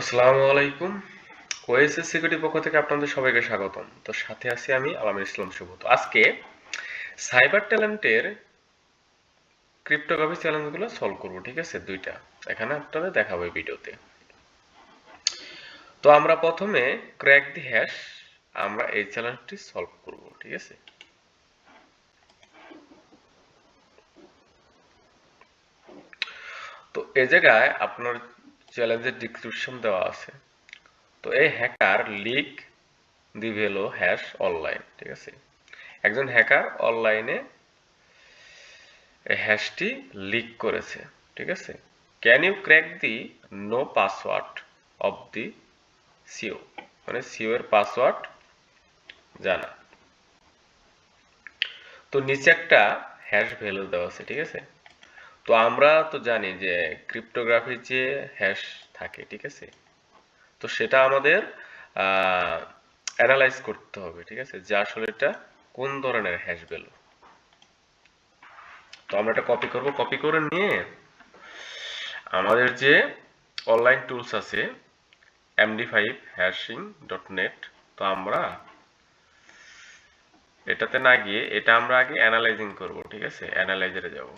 আসসালামু আলাইকুম। OSS security পক্ষ থেকে আপনাদের সবাইকে স্বাগতম। তো সাথে আছি আমি আলামির ইসলাম শুভ। তো আজকে সাইবার ট্যালেন্টের ক্রিপ্টোগ্রাফি চ্যালেঞ্জগুলো সলভ করব, ঠিক আছে? দুইটা। এখানে আপনাদের দেখাবো এই ভিডিওতে। তো আমরা প্রথমে ক্র্যাক দি হ্যাশ আমরা এই চ্যালেঞ্জটি সলভ করব, ঠিক আছে? তো এই জায়গায় আপনার চ্যালেঞ্জের ডিসক্রিপশন দেওয়া আছে। তো এই হ্যাকার লিক দি ভেলো হ্যাশ অনলাইন ঠিক আছে? একজন হ্যাকার অনলাইনে হ্যাশটি লিক করেছে, ঠিক আছে? Can you crack the no password of the CEO মানে সিও এর পাসওয়ার্ড জানা। তো নিচে একটা হ্যাশ ভ্যালু দেওয়া আছে, ঠিক আছে? তো আমরা তো জানি যে ক্রিপ্টোগ্রাফির যে হ্যাশ থাকে, ঠিক আছে? তো সেটা আমাদের অ্যানালাইজ করতে হবে, ঠিক আছে? যে আসলে এটা কোন ধরনের হ্যাশ ভ্যালু তো আমরা এটা কপি করব কপি করে নিয়ে আমাদের যে অনলাইন টুলস আছে MD five hashing dot net তো আমরা এটাতে না গিয়ে, এটা আমরা আগে অ্যানালাইজিং করব, ঠিক আছে? অ্যানালাইজারে যাব।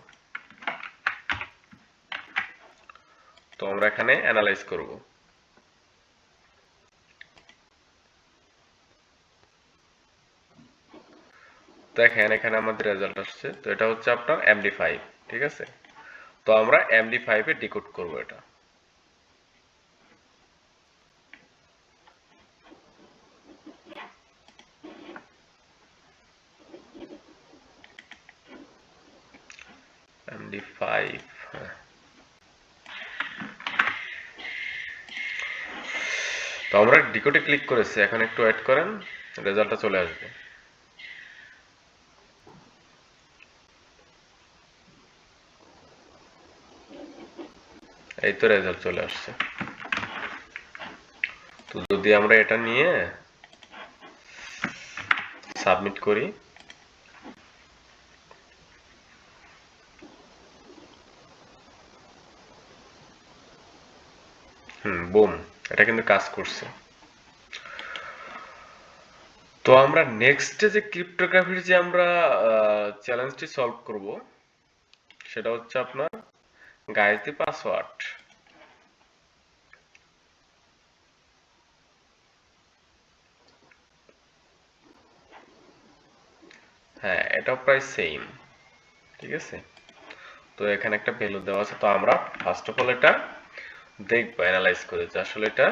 তো আমরা এখানে অ্যানালাইজ করব। দেখেন, এখানে আমাদের রেজাল্ট আসছে। তো এটা হচ্ছে আপনার এমডি ফাইভ ঠিক আছে? তো আমরা এমডি ফাইভে ডিকোড করব এটা। এমডি ফাইভ হ্যাঁ। তো আমরা ডিকোডে ক্লিক করেছি, এখন একটু অ্যাড করেন, রেজাল্টটা চলে আসবে। এই তো রেজাল্ট চলে আসছে। তো যদি আমরা এটা নিয়ে সাবমিট করি, হুম বুম এটা কিন্তু কাজ করছে। তো আমরা নেক্সট যে ক্রিপ্টোগ্রাফির যে আমরা চ্যালেঞ্জটি সলভ করব, সেটা হচ্ছে আপনার গায়ত্রী পাসওয়ার্ড হ্যাঁ এটাও প্রায় সেম ঠিক আছে? তো এখানে একটা ভ্যালু দেওয়া আছে, তো আমরা ফার্স্ট অফ অল এটা দেখব অ্যানালাইজ করে যে আসলে এটা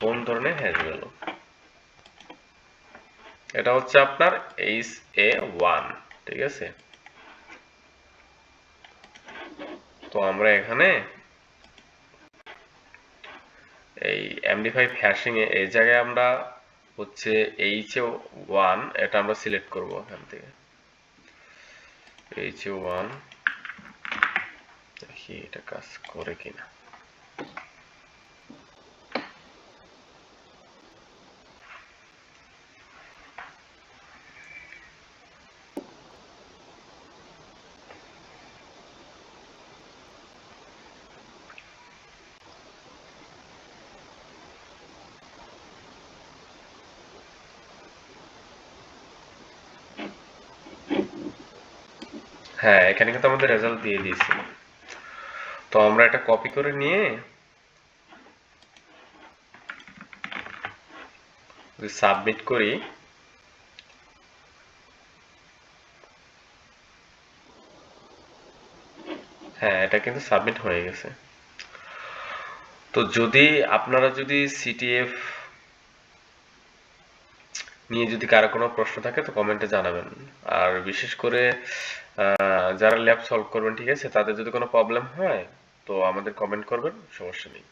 কোন ধরনের হ্যাশ ভ্যালু? এটা হচ্ছে আপনার এইচ এ ওয়ান ঠিক আছে? তো আমরা এখানে এই এমডি ফাইভ হ্যাশিং এ, এই জায়গায় আমরা হচ্ছে এইচ এ ওয়ান এটা আমরা সিলেক্ট করব এখান থেকে। এইচ এ ওয়ান দেখি এটা কাজ করে কিনা হ্যাঁ এখানে কিন্তু আমাদের রেজাল্ট দিয়ে দিয়েছে তো আমরা এটা কপি করে নিয়ে সাবমিট করি। হ্যাঁ এটা কিন্তু সাবমিট হয়ে গেছে। তো যদি আপনারা যদি সিটিএফ নিয়ে যদি কারও কোনো প্রশ্ন থাকে তো কমেন্টে জানাবেন। আর বিশেষ করে যারা ল্যাব সলভ করবেন, ঠিক আছে? তাদের যদি কোনো প্রবলেম হয়, তো আমাদের কমেন্ট করবেন, সমস্যা নেই।